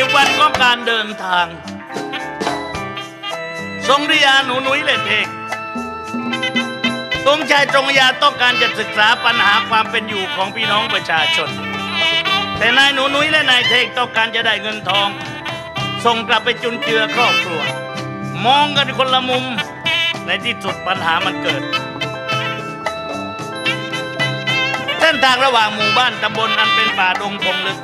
20วันของการเดินทาง ทรงริยาหนูหนุ้ยเล่นเพลงตรงชายตรงยาต้องการจะศึกษาปัญหาความเป็นอยู่ของพี่น้องประชาชน แต่นายหนูหนุ้ยและนายเทกต้องการจะได้เงินทอง ส่งกลับไปจุนเจือครอบครัว มองกันคนละมุม ในที่สุดปัญหามันเกิดเส้นทางระหว่างหมู่บ้านตำบลอันเป็นป่าดงพงลึก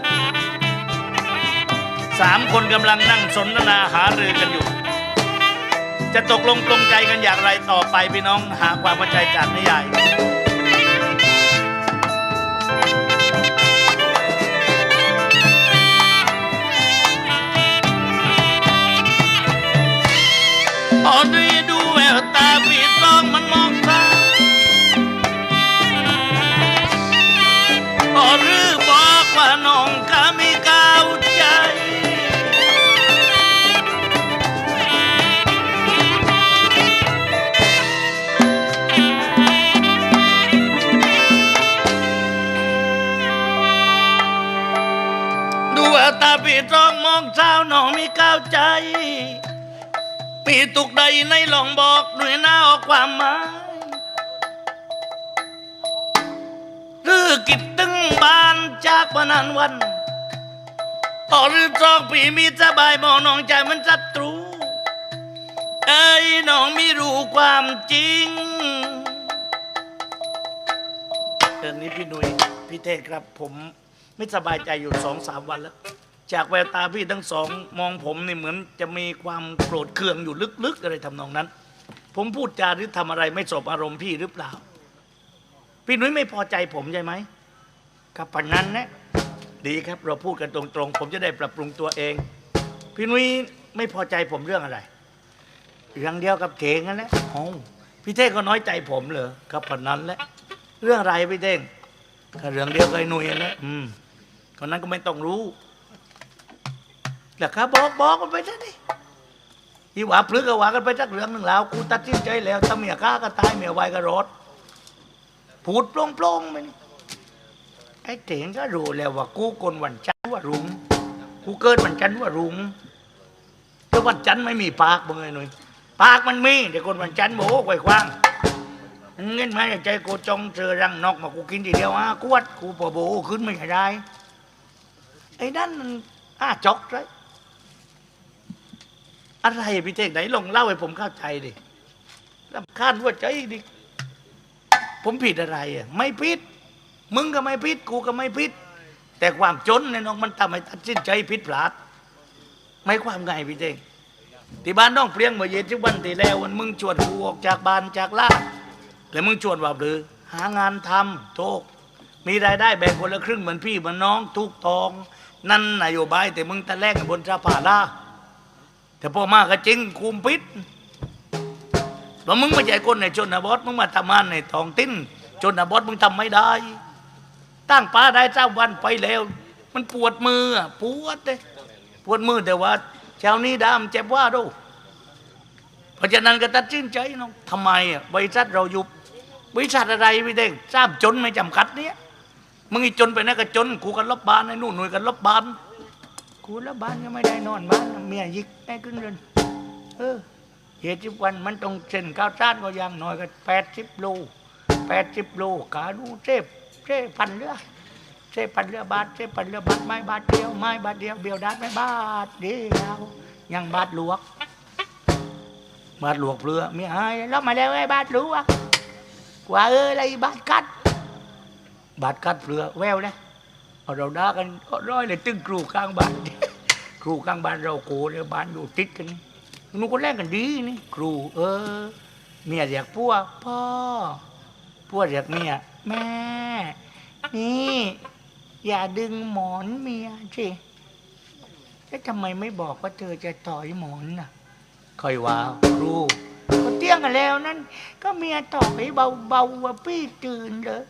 สามคนกำลังนั่งสนทนาหารือกันอยู่ จะตกลงปลงใจกันอย่างไรต่อไปพี่น้องหาความเข้าใจจากนิยายพอดูดูแววตาพี่ต้องมันมองตาพอหรือบอกว่าน้องก ตาพี่ต้องมองเช้าน้องม่ก้าวใจปีตุกใดในหลองบอกด้วยหน้าออกความหมายหรือกิดตึงบานจากพนันวันต่อหรือจองปีมีสบายมองน้องใจมันศัตรูเอ้ยน้องไม่รู้ความจริงเดือนนี้พี่หนุยพี่เทศครับผมไม่สบายใจอยู่สองสามวันแล้ว จากแววตาพี่ทั้งสองมองผมนี่เหมือนจะมีความโกรธเคืองอยู่ลึกๆอะไรทำนองนั้น ผมพูดจาหรือทำอะไรไม่สบอารมณ์พี่หรือเปล่า พี่หนุ้ยไม่พอใจผมใช่ไหมกับปันนั้นนะดีครับเราพูดกันตรงๆ ผมจะได้ปรับปรุงตัวเอง พี่หนุ้ยไม่พอใจผมเรื่องอะไรเรื่องเดียวกับเถงนั่นแหละโอ้พี่เท่งก็น้อยใจผมเหรอกับปันนั้นแหละเรื่องอะไรพี่เท่งก็เรื่องเดียวกับไอ้หนุ้ยนั่นแหละอืมคนนั้นก็ไม่ต้องรู้ หละครับบอกบอกกันไปซะดิที่ว่าพลึกก็ว่ากันไปสักเรื่องหนึ่งแล้ว กูตัดสินใจแล้วถ้าเมียข้าก็ตายเมียไวก็รอดพูดโปร่งๆไปนี่ไอ้เถงก็รู้แล้วว่ากูคนวันจันทร์ว่ารุงกูเกิดวันจันทร์ว่ารุงแต่วันจันทร์ไม่มีปากมึงไอ้หนุ่ยปากมันมีแต่คนวันจันทร์โบ้ไว้กว้างเงินมาจากใจกูจองเจอรังนอกมากูกินทีเดียวอะกวดกูปอโบขึ้นไม่ได้ไอ้นั่นมันอ้าจอกเลย อะไรพี่เทกไหนลองเล่าให้ผมเข้าใจดิรำคาญหัวใจดิผมผิดอะไรอะไม่ผิด มึงก็ไม่ผิดกูก็ไม่ผิด แต่ความจนเนี่ยน้องมันทำให้ตัดสินใจผิดพลาด ไม่ความไงพี่เทกที่บ้านน้องเปลี่ยงเมื่อเย็นที่วันที่แล้ววันมึงชวนกูออกจากบ้านจากล่าแล้วมึงชวนว่าหรือ หางานทำโทษมีรายได้แบ่งคนละครึ่งเหมือนพี่เหมือนน้องทุกตอง นั่นนโยบายแต่มึงตะแลกบนสภาล่า แต่พ่อมาก็จริงคุมพิษแล้วมึงไม่ใช่คนในชนบทมึงมาทำงานในท้องติ้นชนบทมึงทำไม่ได้ ตั้งป้าได้เจ้าวันไปแล้ว มันปวดมือปวดเลยปวดมือแต่ว่าเช้านี้ดามเจ็บว่าดูเพราะฉะนั้นก็ตัดสินใจเนาะทำไมอะบริษัทเรายุบบริษัทอะไรพี่เด้ทราบจนไม่จำกัดเนี้ยมึงอีจนไปนะก็จนกูกันลบบานไอ้นู่นหน่วยกันลบบาน กูแล้วบ้านก็ไม่ได้นอนบ้านเมียยิกได้ขึ้นเรือนเออเหตุที่วันมันต้องเส้นข้าวสารก็อย่างน้อยก็แปดสิบโลแปดสิบโลกาดูเจ็บเจ็บพันเรือเจ็บพันเรือบาทเจ็บพันเรือบาทไม้บาทเดียวไม้บาทเดียวเบียวดาดไม่บาทเดียวยังบาทหลวก บาทหลวกเรือเมียหายแล้วมาแล้วไอ้บาทหลวกว่าเอออะไรบาทกัด บาทกัดเรือแววเลย เราด่ากันก็ร้อยเลยตึ้งครูข้างบ้าน ครูข้างบ้านเราโกเนี่ยบ้านอยู่ติดกันหนูก็แลกกันดีนี่ครู เออ เมียเรียกพัวพ่อพัวเรียกเมียแม่ นี่ อย่าดึงหมอนเมียสิแล้วทำไมไม่บอกว่าเธอจะต่อยหมอนน่ะคอยว่าครูก็เตี้ยงกันแล้วนั่นก็เมียต่อยเบาๆว่าพี่ตื่นเลย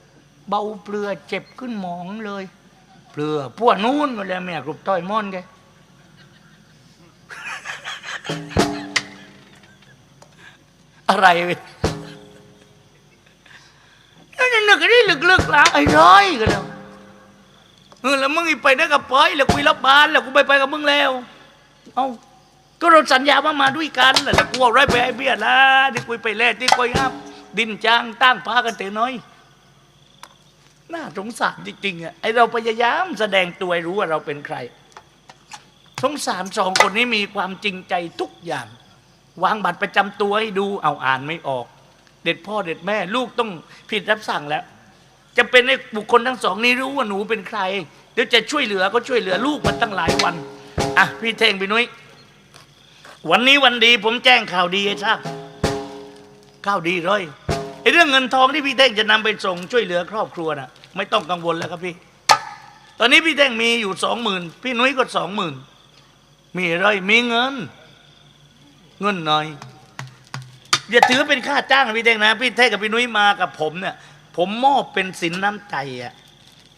เบาเปลือเจ็บขึ้นหมองเลย เปลือพวกนู้นมาแล้วแม่กรุบต้อยม่อนแกอะไรเว้ยนั่นนึกกันได้ลึกๆละไอ้ร้อยกันแล้วเออแล้วมึงอีกไปได้กับปอยแล้วคุยรับบานแล้วกูไปไปกับมึงแล้ว เอ้าก็เราสัญญาว่ามาด้วยกันแหละแล้วกูเอาไรไปไอ้เบี้ยละที่คุยไปแลกที่คุยครับดินจางตั้งพากันเตะน้อย น่าสงสารจริงๆอะไอเราพยายามแสดงตัวให้รู้ว่าเราเป็นใครสงสารสองคนนี้มีความจริงใจทุกอย่าง วางบัตรประจำตัวให้ดูเอาอ่านไม่ออก เด็ดพ่อเด็ดแม่ ลูกต้องผิดรับสั่งแล้ว จะเป็นให้บุคคลทั้งสองนี้รู้ว่าหนูเป็นใครเดี๋ยวจะช่วยเหลือก็ช่วยเหลือลูกมันตั้งหลายวันอะพี่เท่งพี่นุ้ยวันนี้วันดีผมแจ้งข่าวดีให้ทราบข่าวดีเลย เรื่องเงินทองที่พี่เท่งจะนำไปส่งช่วยเหลือครอบครัวน่ะไม่ต้องกังวลแล้วครับพี่ ตอนนี้พี่เท่งมีอยู่สองหมื่นพี่นุ้ยก็สองหมื่นมีอะไรมีเงิน เงินหน่อยอย่าถือเป็นค่าจ้างพี่เท่งนะ พี่เท่งกับพี่นุ้ยมากับผมเนี่ย ผมมอบเป็นสินน้ำใจอะ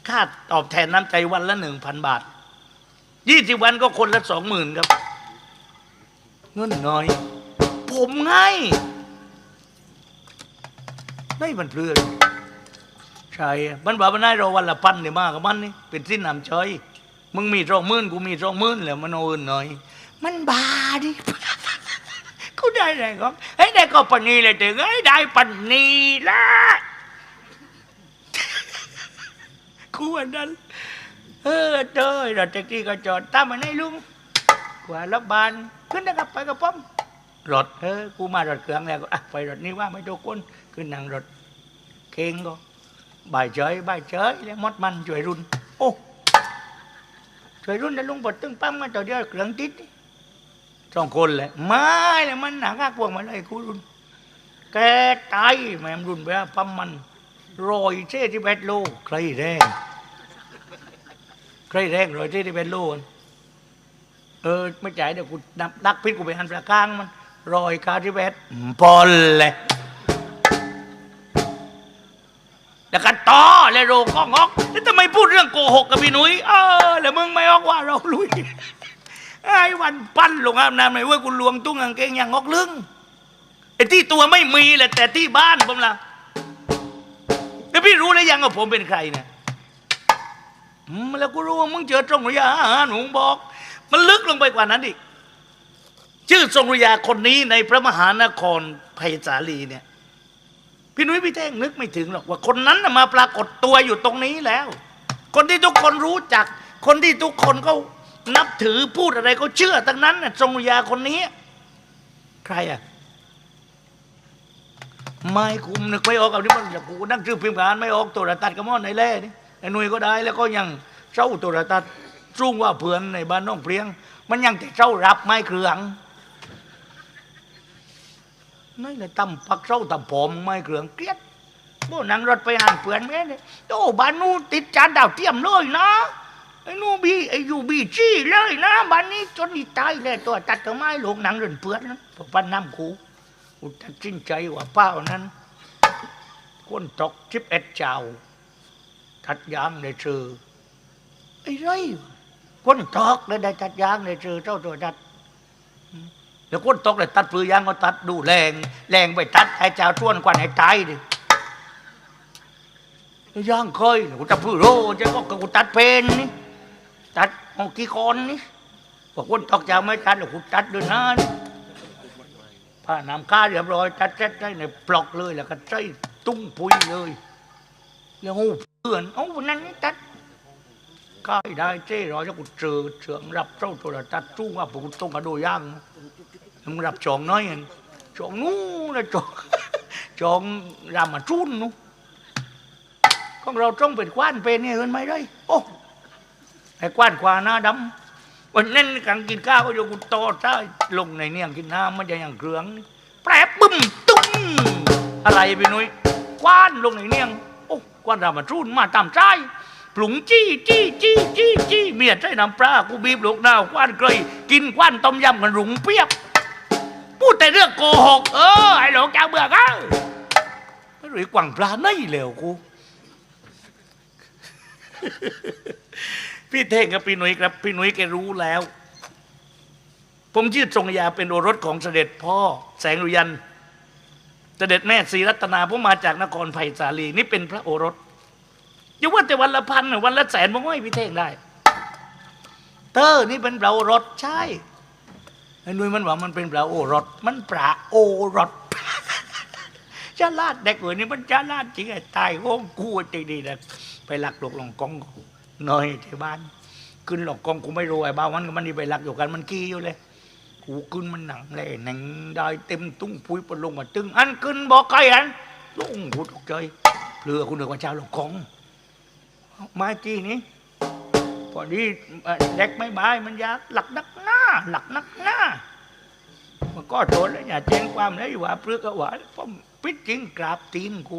ค่าตอบแทนน้ำใจวันละหนึ่งพันบาทยี่สิบวันก็คนละสองหมื่นครับ เงินหน่อย ผมให้ ได้มันเพื่อนใช่มันบอกมันได้เราวันละพันเนี่ยมากกับมันนี่เป็นสิ้นน้ำใจมึงมีสองหมื่นกูมีสองหมื่นแล้วมันเอาอื่นหน่อย มันบาดิกูได้ไงก็เฮ้ยได้ก็ปันนี้เลยถึงเฮ้ยได้ปันนี้ละกูอันนั้นเออเจ้ยรถแท็กซี่ก็จอดตามมาให้ลุงกว่ารับบานขึ้นนะครับไปกับผมรถเออกูมารถเครื่องแล้วก็อะไปรถนี้ว่าไม่ทุกคน ขึ้นนั่งรถเข่งก็บ่ายเฉยบ่ายเฉยแล้วมดมันช่วยรุ่น โอ้ช่วยรุ่นแล้วลุงปดตึ้งปั๊มมาต่อเดียวเครื่องติดสองคนแหละไม่เลยมันหนักพวกมันเลยกูรุ่นแกตายแม่มรุ่นไปปั๊มมันรอยเท่ที่แปดโลใครแรงใครแรงรอยเท่ที่แปดโลเออไม่จ่ายเดี๋ยวกูนับนักพิษกูไปหันประกางมันรอยคาที่แปดพอลเลย แล้วกันต่อเลยโรก็งอกแล้วทำไมพูดเรื่องโกหกกับพี่หนุ้ยเออแล้วมึงไม่ออกว่าเราลุยไอ้วันปั้นลงอาบน้ำหน่อยเว้ยกูลวงตุ้งกางเกงอย่างงอกลึงไอ้ที่ตัวไม่มีแหละแต่ที่บ้านผมล่ะแล้วพี่รู้แล้วยังว่าผมเป็นใครเนี่ยแล้วกูรู้ว่ามึงเจอตรงรุยาหนูบอก มันลึกลงไปกว่านั้นอีกชื่อทรงรุยาคนนี้ในพระมหานครไผ่สาลีเนี่ย พี่นุ้ยพี่แท่งนึกไม่ถึงหรอกว่าคนนั้นน่ะมาปรากฏตัวอยู่ตรงนี้แล้ว คนที่ทุกคนรู้จัก คนที่ทุกคนเขานับถือพูดอะไรเขาเชื่อทั้งนั้นน่ะทรงรยาคนนี้ ใครอะไม่กูนึกไม่ออกเอาที่มันกูนั่งชื่อพิมพ์การไม่ออกตัวระตัดกระมอนในแร่นี่ไอ้นุ่ยก็ได้แล้วก็ยังเจ้าตัวระตัดรุ่งว่าเพื่อนในบ้านน้องเพลียง มันยังแต่เจ้ารับไม้เครือง นั่นแหละตำปักเจ้าตำผมไม้เครืองเกลียดโบนั่งรถไปหันเพื่อนแม่เนี่ยโอ้บ้านนู้ติดจานดาวเทียมเลยนะไอ้นู่นบีไอ้ยูบีจี้เลยนะบ้านนี้จนนี่ตายเลยตัวตัดก็ไม้ลงหนังเรือนเพื่อนนะพอปั้นน้ำคูกูตัดสินใจว่าเป้านั้นคนตกชิบเอ็ดเจ้าทัดยางในชื่อไอ้ไรคนตกเลยได้ตัดยางในชื่อเจ้าตัวตัด แล้วคนตกเลยตัดปือยางก็ตัดดูแรงแรงไปตัดไอ้เจ้าท้วนกว่าไอ้ตายดิย่างเคยกูจะพื้โรจะก็กูตัดเพนนี่ตัดเอากี่คนนี่บอกคนตกเจ้าไม่ตัดหรอกกูตัดด้วยนะนี่ผ้าน้ำค้าเรียบร้อย ตัดเสร็จได้ในปลอกเลยแล้วก็ใส่ตุ้งปุยเลยแล้วหูเพื่อนเอาวันนั้นนี่ตัดก็ได้เจ้รอยแล้วกูเจอเชืองรับเจ้าตัวละตัดจุ้งว่าผมต้องกระโดดย่าง มึงรับจองน้อยเห็นจองนู้นนะจองจองรามาจุนนู้นของเราต้องเป็นกว้านเป็นเนี่ยเห็นไหมได้โอ้ไอ้กว้านขวาหน้าดำวันนั้นกันกินข้าวก็โยกุโตใต้ลงในเนี่ยกินน้ำมันจะอย่างเครืองแปรบึ้มตุ้มอะไรไปนุ้ยกว้านลงในเนี่ยโอ้กว้านรามาจุนมาตามใจปลุงจี้จี้จี้จี้จี้เมียใจน้ำปลากูบีบลูกนากว้านเกยกินกว้านต้มยำกันรุงเปียบ พูดแต่เรื่องโกหก เออ ไอ้หลงจ้าเบื่อก็ไม่รู้กว่างปลาไหนเหลวกู พี่เท่งกับพี่หนุ่ยครับ พี่หนุ่ยแกรู้แล้ว ผมชื่อทรงยาเป็นโอรสของเสด็จพ่อ แสงรุยัน เสด็จแม่ศรีรัตนาผมมาจากนครไผ่สาลี นี่เป็นพระโอรสอย่าว่าแต่วันละพันน่ะวันละแสนผมก็ให้พี่เท่งได้ เตอร์นี่เป็นเปล่ารถใช่ นุ้ยมันว่ามันเป็นปลาโอรสมันปลาโอรสจะลาดเด็กเหวยนี่มันจะลาดจริงไอ้ตายโง่กูจริงดีนะไปหลักหลกหลงกองน้อยที่บ้าน ขึ้นหลงกองกูไม่รู้ไอ้บ้าวันก็มันนี่ไปหลักอยู่กันมันกี้อยู่เลยกูขึ้นมันหนังเลยหนังได้เต็มตุ้งปุ้ยปนลงมาตึงอันขึ้นบอกใครอันลุงกูตกใจเพื่อคุณเดือกว่าเจ้าหลงกองมาจีนี้พอดีเด็กไม่บายมันยากหลักนัก หน้าหลักนักหน้ามันก็โดนแล้วอย่าแจ้งความเลยว่าเพื่อกว่าผมพิดจริงกราบตีนกู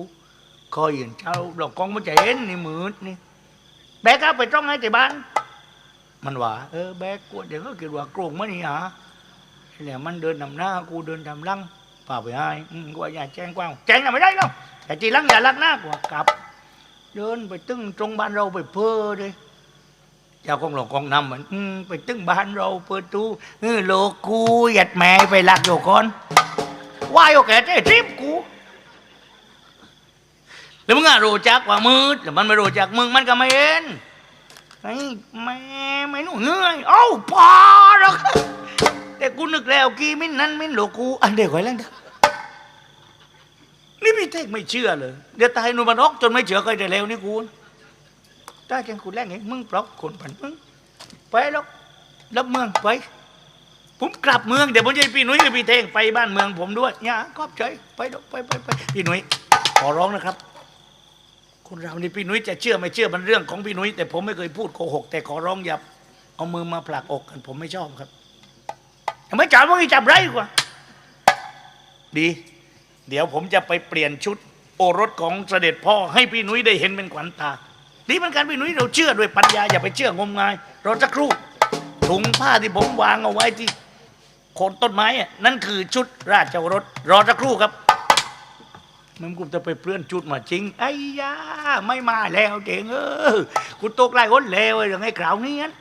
คอยเห็นเจ้าดอกกองมันจะเห็นนี่มืดนี่แบกเอาไปจ้องให้ที่บ้าน มันว่าเออแบกกูเดี๋ยวก็คิดว่าโกรงมันนี่หาแล้วมันเดินนำหน้ากูเดินทำลังป่าไปให้กูว่าอย่าแจ้งความแจ้งน่ะไม่ได้หรอกแต่ทีหลังอย่าลักหน้ากว่ากลับ เดินไปตึ้งตรงบ้านเราไปเพ้อเลย เจ้าของหลวงกองนำเหมือนอืมไปตึ้งบ้านเราเปิดตู้เออโลกกูหยัดแม่ไปหลักอยู่ก่อนว่ายโอเคได้ทริปกูแล้วมึงอะรู้จักว่ามืดแต่มันไม่รู้จักมึงมันก็ไม่เห็นไอ้แม่ไม่หนูเหนื่อยเอ้าพอแล้วแต่กูนึกแล้วกี่มิ้นนั้นมิ้นโลกูอันเดียวกันแล้วนะนี่พี่เท่งไม่เชื่อเลยเดี๋ยวตายหนูมันออกจนไม่เชื่อใครได้แล้วนี่กูนะ ถ้าจังคุณแรงเองมึงปลอกคนผันมึงไปแล้วรับเมืองไป ผมกลับเมืองเดี๋ยวผมจะให้พี่หนุ่ยกับพี่เทงไปบ้านเมืองผมด้วยอย่าขอบใจไปดอกไปไปไปพี่หนุ่ยขอร้องนะครับ คนเรานี่พี่หนุ่ยจะเชื่อไม่เชื่อมันเรื่องของพี่หนุ่ยแต่ผมไม่เคยพูดโกหก แต่ขอร้องอย่าเอามือมาผลักอกกัน ผมไม่ชอบครับยังไม่จับว่าอีจับไรกว่า ดี เดี๋ยวผมจะไปเปลี่ยนชุด โอรสของเสด็จพ่อให้พี่หนุ่ยได้เห็นเป็นขวัญตา ดีเหมือนกันพี่หนุ่ยเราเชื่อด้วยปัญญาอย่าไปเชื่องมงายรอสักครู่ถุงผ้าที่ผมวางเอาไว้ที่โคนต้นไม้อะนั่นคือชุดราชโอรสรอสักครู่ครับ มันกูจะไปเปลื้อนชุดมาจริงไอ้ยาไม่มาแล้วเจ๋งเออกูตกไล่อ้นแล้วไอ้เรื่องไอ้คราวนี้งั้น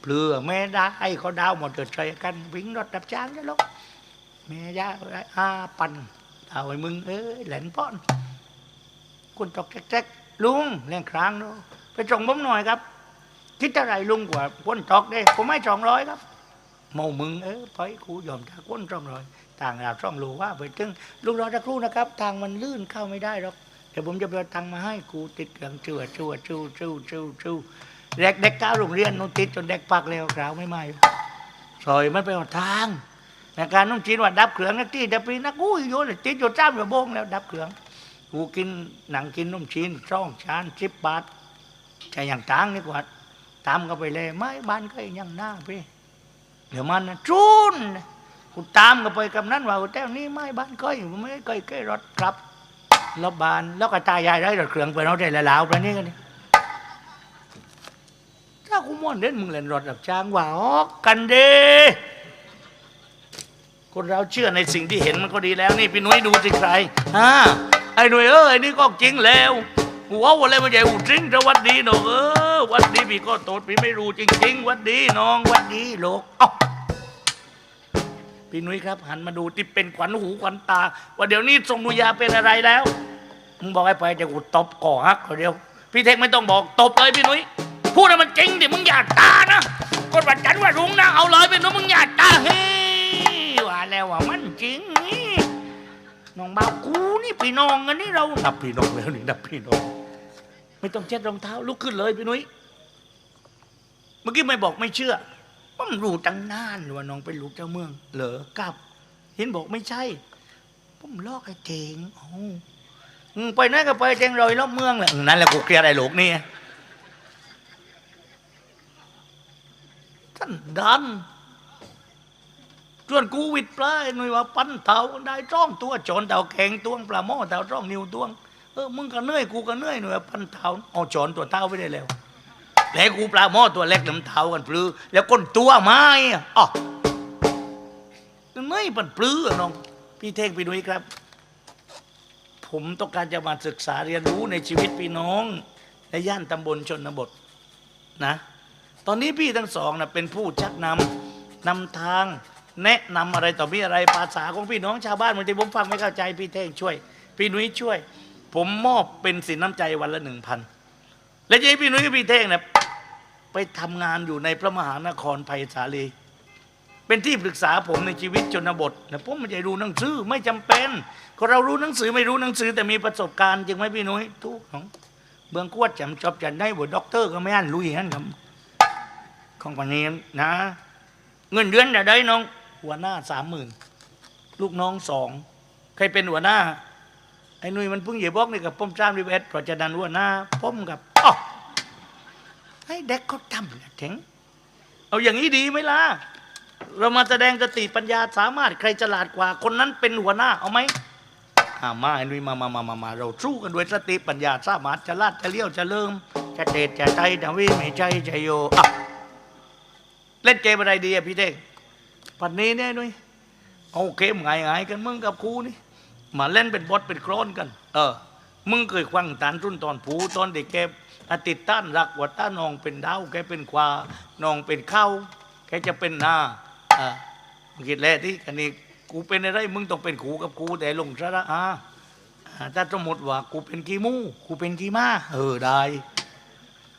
เปลือแม่ได้เขาดาวหมดเดือดใจกันวิ่งรถดับจ้างจะลกแม่ยาอาปันเอาไอ้มึงเอ้ยแหลนป้อนคุณตกแจ๊กๆ ลุงเลี้ยงครางเนอะไปส่งผมหน่อยครับ คิดเท่าไรลุงกว่าพ้นตอกได้ผมให้สองร้อยครับเมามึงเออไปครูยอมจากพ้นสองร้อยต่างเราช่องรู้ว่าไปถึงลุงรอสักครู่นะครับ ทางมันลื่นเข้าไม่ได้หรอกเดี๋ยวผมจะไปเอางมาให้ครูติดเครื่องชั่วชั่วชั่วชั่วชั่วชั่วเด็กเด็กก้าวโรงเรียนนู้นติดจนเด็กปักแล้วกราวไม่มาอยู่ซอยมันไปหมดทางในการนุ่งจีนว่าดับเครื่องนักที่ดับปีนักกู้อยู่เลยติดอยู่จ้ามอยู่โบงแล้วดับเครื่อง กูกินหนังกินนมชีนช่องชานสิบบาทใช่อย่างต่างนี่กว่าตามก็ไปเลยไม่บ้านก็ยังหน้าพี่เดี๋ยวมันนะจุนกูตามก็ไปกับนั้นว่าแต่นี้ไม่บ้านก็อยู่ไม่ได้ก็แค่รถกลับรถบานแล้วก็ตายายได้รถเครื่องไปเราได้ละลาวไปนี่กันนี่ถ้ากูม่วนเด่นมึงเล่นรถดับจ้างว่าออกกันเด้คนเราเชื่อในสิ่งที่เห็นมันก็ดีแล้ว นี่พี่นุ้ยดูสิใครอ่า ไอ้หน่วยเอ้ยนี่ก็จริงแล้วหัววันอะไรมาใหญ่หูจริงจะวัดดีน้องเออวัดดีพี่ก็โตดพี่ไม่รู้จริง ๆ วัดดีน้องวัดดีโลกเอ้าพี่นุ้ยครับ หันมาดูที่เป็นขวัญหูขวัญตา ว่าเดี๋ยวนี้ทรงนุยาเป็นอะไรแล้วมึงบอกให้ไปเดี๋ยวกูตบก่อฮักเขาเดียว พี่เทคไม่ต้องบอกตบเลยพี่นุ้ยพูดให้มันจริงดิมึงอย่าตานะคนวัดจันทร์ว่ารุ้งนะเอาเลยพี่นุ้ยมึงอย่าตาเฮ้ว่าแล้วว่ามันจริง น้องบ่าวกูนี่พี่น้องกันนี่เรานับพี่น้องแล้วนี่นับพี่น้อง ไม่ต้องเช็ดรองเท้าลุกขึ้นเลยพี่นุ้ยเมื่อกี้ไม่บอกไม่เชื่อว่ามันรู้ตั้งนานว่าน้องเป็นลูกเจ้าเมือง เหรอกลับ เห็นบอกไม่ใช่ผมลอกไอ้เจงโอ้ไปไหนก็ไปเจงรอยรอบเมืองแหละนั่นแหละกูเคลียร์ไอ้ลูกนี่ท่านดัน ส่วนกูวิดปลาหน่วยว่าปั้นเต่าได้จ้องตัวจนเต่าแข็งตวงปลาหม้อเต่าจ้องนิ้วตวงเออมึงก็เหนื่อยกูก็เหนื่อยหน่วยว่าปั้นเต่าเอาจนตัวเต่าไปได้แล้วแล้วกูปลาหม้อตัวเล็กน้ำเต่ากันปลือแล้วก้นตัวไม้อะอ๋อเหนื่อยปันปลืออน้อง พี่เท่งพี่นุ้ยครับ ผมต้องการจะมาศึกษาเรียนรู้ในชีวิตพี่น้องในย่านตำบลชนบทนะ ตอนนี้พี่ทั้งสองนะเป็นผู้ชักนำนำทาง แนะนำอะไรต่อมีอะไรภาษาของพี่น้องชาวบ้านบางทีผมฟังไม่เข้าใจพี่เท่งช่วย พี่นุ้ยช่วย ผมมอบเป็นสินน้ำใจวันละหนึ่งพันแล้วยายพี่นุ้ยกับพี่เท่งเนี่ยไปทำงานอยู่ในพระมหานครไผ่สาลี เป็นที่ปรึกษาผมในชีวิตชนบทนะผมไม่ได้รู้หนังสือไม่จำเป็นคนเรารู้หนังสือไม่รู้หนังสือ แต่มีประสบการณ์จริงไหมพี่นุ้ยทุกของเบื้องกวดจำจอบจันได้บทด็อกเตอร์ก็ไม่อ่านรู้อย่างนั้นครับของปันนี้นะ เงินเดือนจะได้น้อง หัวหน้าสามหมื่นลูกน้องสองใครเป็นหัวหน้า ไอ้นุ้ยมันเพิ่งเหยียบบอกนี่กับป้อมจ้ามรีเวสเพราะจะดันหัวหน้าป้อมกับอ๋อให้เด็กเขาทำนะเถงเอาอย่างนี้ดีไหมล่ะเรามาแสดงสติปัญญาสามารถใครฉลาดกว่า คนนั้นเป็นหัวหน้า เอาไหมอามาไอ้นุ้ยมามามามามาเราสู้กันด้วยสติปัญญาสามารถจะลาดจะเลี้ยวจะเลิ่ม จะเด็ดจะใจจะวิไม่ใจจะโยอะเล่นเกมอะไรดีอะพี่เด้ง ปันนี้เนี่ยนุ้ยเอาเกมไงไงกันมึงกับครูนี่ มาเล่นเป็นบทเป็นโครนกัน เออ มึงเคยควังตานรุ่นตอนผูตอนเด็กแกอติดต้านรักว่าต้านองเป็นดาวแกเป็นควานองเป็นข้าวแกจะเป็นนาอ่ามึงคิดแล้วที่กันนี้กูเป็นอะไรมึงต้องเป็นขูกับกูแต่ลงสระอาอ่าถ้าสมมติว่ากูเป็นขี้มูกูเป็นขี้ม้าเออได้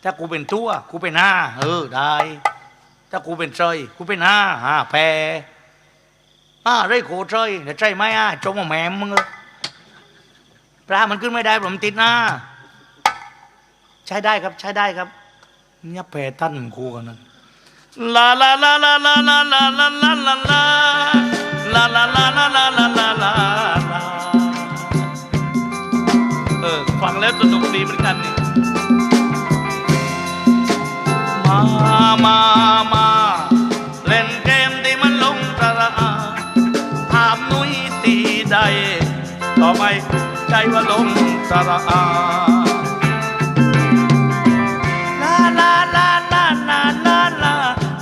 ถ้ากูเป็นตัวกูเป็นหน้าเออได้ ถ้ากูเป็นซอยกูเป็นห้าห้าแพรอ่าไรโคตรเลยแต่ใจไหมอะจมว่าแหมมมึงเออปลามันขึ้นไม่ได้ผมติดหน้า ใช้ได้ครับใช้ได้ครับเนี่ยแผ่ท่านครูกันนั้นลาลาลาลาลาลาลาลาลาลาลาลาลาลาลาลาลาลาลาเออฟังแล้วสนุกดีเหมือนกันนี่ม มามาเล่นเกมที่มันลงสระอาถามนุ้ยตีใด ต่อไปใจว่าลงสระอาลาลาลาลาลาลาลา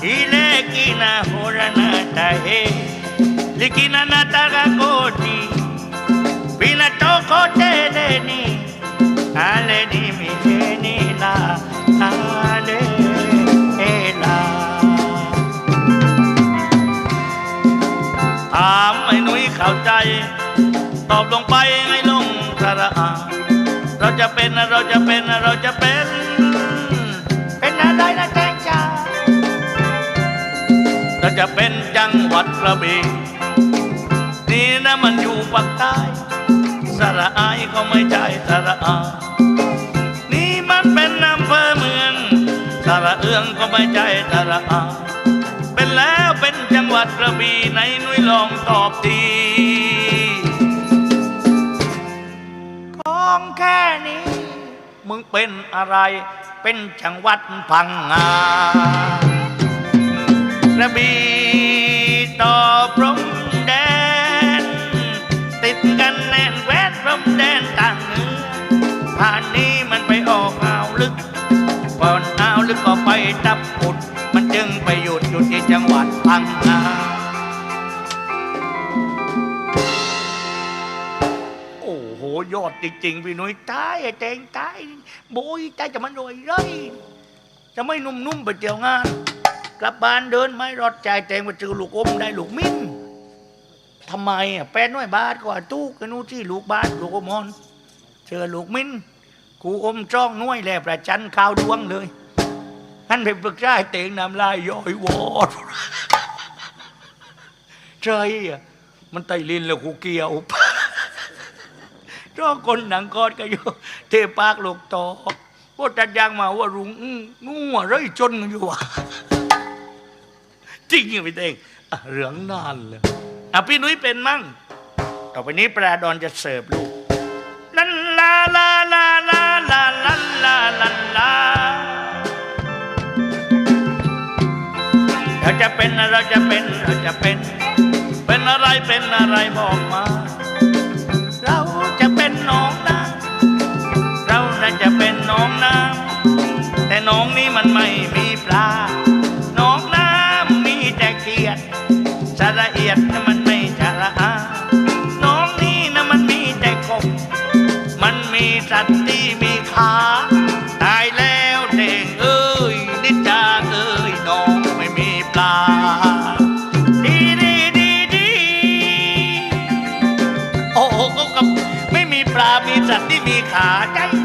อิเลกินาโหรนาตาเฮลิกินานาตากาโกติปินาโตโคเตเดนีอาเลนีมิเจนีลาอาเลามไอ้หนุ่ยเข้าใจ ตอบลงไปให้ลงสระอาเราจะเป็นนะเราจะเป็นนะเราจะเป็น เป็นอะไรนะแจ้งจ้าเราจะเป็นจังหวัดกระบี่นี่นะมันอยู่ปากใต้สระอายก็ไม่ใช่สระอานี่มันเป็นอำเภอเมืองสระเอืองก็ไม่ใช่สระอา เป็นแล้วเป็นจังหวัดกระบี่ไหนนุ้ยลองตอบทีของแค่นี้ มึงเป็นอะไร เป็นจังหวัดพังงากระบี่ต่อพรมแดน ติดกันแน่นแวดพรมแดน พังงาโอ้โห ยอดจริงๆ พี่นุ้ยตายไอ้แตงตายโบยตายจะมันรวยเลย จะไม่นุ่มๆไปเที่ยวงาน กลับบ้านเดินไม่รอดใจแตงมาเจอลูกอมได้ลูกมิ้นทำไมอะแปดน้อยบาทกว่าตู้กันู้ที่ลูกบาทลูกอมอนเจอลูกมิ้นกูอมจ้องน้วยแหลประจันข้าวดวงเลยท่นไปปรึกษาเตงน้ำลายย้อยวอด ใจอะมันไตลินแล้วกูเกี่ยวรอคนหนังกอดก็อยู่เทปากลูกตอว่าจัดยางมาว่ารุงอื้องัวไรจนอยู่วะจริงอย่างพี่เต้งเหลืองนานเลยอะพี่นุ้ยเป็นมั่ง ต่อไปนี้ปลาดอนจะเสิร์ฟลูกลันลาลาลาลาลาลันลาลันลาเราจะเป็นเราจะเป็นเราจะเป็น เป็นอะไรเป็นอะไรบอกมา เราจะเป็นน้องน้ำเราน่าจะเป็นน้องน้ำแต่น้องนี้มันไม่มีปลา น้องน้ำมีแต่เกียรติสระเอียดนะมันไม่จะละอาน้องนี้นะมันมีแต่กบมันมีสัตว์ที่มีขา ขาใจ